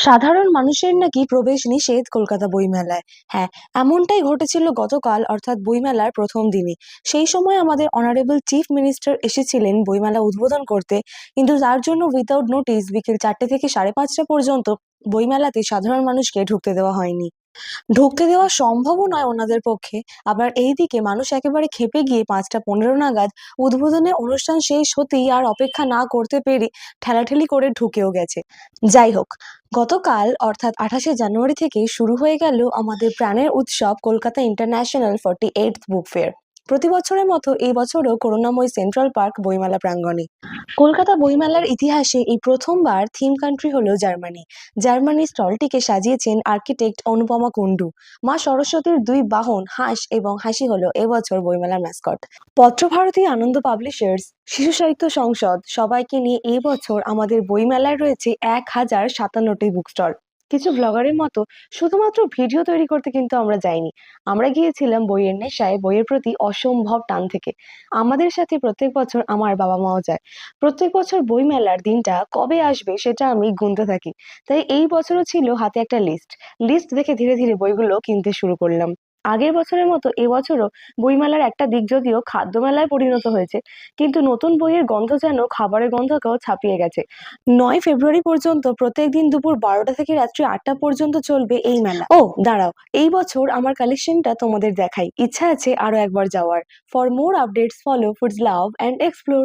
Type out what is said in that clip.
সাধারণ মানুষের নাকি প্রবেশ নিষেধ কলকাতা বইমেলায়। হ্যাঁ এমনটাই ঘটেছিল গতকাল অর্থাৎ বইমেলার প্রথম দিনে সেই সময় আমাদের অনারেবল চিফ মিনিস্টার এসেছিলেন বইমেলা উদ্বোধন করতে। কিন্তু তার জন্য উইথাউট নোটিস বিকেল চারটে থেকে সাড়ে পাঁচটা পর্যন্ত বইমেলাতে সাধারণ মানুষকে ঢুকতে দেওয়া হয়নি। ঢুকতে দেওয়া সম্ভবও নয় ওনাদের পক্ষে। আবার এই দিকে মানুষ একেবারে খেপে গিয়ে পাঁচটা পনেরো নাগাদ উদ্বোধনের অনুষ্ঠান শেষ হতেই আর অপেক্ষা না করতে পেরে ঠেলাঠেলি করে ঢুকেও গেছে। যাই হোক, গতকাল অর্থাৎ আঠাশে জানুয়ারি থেকে শুরু হয়ে গেল আমাদের প্রাণের উৎসব Kolkata international forty eight book fair. প্রতি বছরের মতো এই বছরও করুণাময় সেন্ট্রাল পার্ক বইমেলা প্রাঙ্গণে। কলকাতা বইমেলার ইতিহাসে এই প্রথমবার থিম কান্ট্রি হলো জার্মানি। জার্মানির স্টলটিকে সাজিয়েছেন আর্কিটেক্ট অনুপমা কুন্ডু মা সরস্বতীর দুই বাহন, হাঁস এবং হাসি হলো এবছর বইমেলার ম্যাসকট। পত্রভারতী আনন্দ পাবলিশার্স, শিশু সাহিত্য সংসদ, সবাইকে নিয়ে এবছর আমাদের বইমেলায় রয়েছে এক হাজার সাতান্নটি বুক স্টল কিছু ব্লগারের মতো শুধুমাত্র ভিডিও তৈরি করতে কিন্তু আমরা যাইনি। আমরা গিয়েছিলাম বইয়ের নেশায়, বইয়ের প্রতি অসম্ভব টান থেকে। আমাদের সাথে প্রত্যেক বছর আমার বাবা মাও যায়। প্রত্যেক বছর বই মেলার দিনটা কবে আসবে সেটা আমি গুনতে থাকি। তাই এই বছরও ছিল হাতে একটা লিস্ট লিস্ট দেখে ধীরে ধীরে বইগুলো কিনতে শুরু করলাম। আগের বছরের মতো এবছরও বইমেলার একটা দিক যদিও খাদ্য মেলায় পরিণত হয়েছে, কিন্তু নতুন বইয়ের গন্ধ যেন খাবারের গন্ধকেও ছাপিয়ে গেছে। নয় ফেব্রুয়ারি পর্যন্ত প্রত্যেকদিন দুপুর বারোটা থেকে রাত্রি আটটা পর্যন্ত চলবে এই মেলা। ও, দাঁড়াও, এই বছর আমার কালেকশনটা তোমাদের দেখাই। ইচ্ছা আছে আরও একবার যাওয়ার। For more updates follow foods love and explore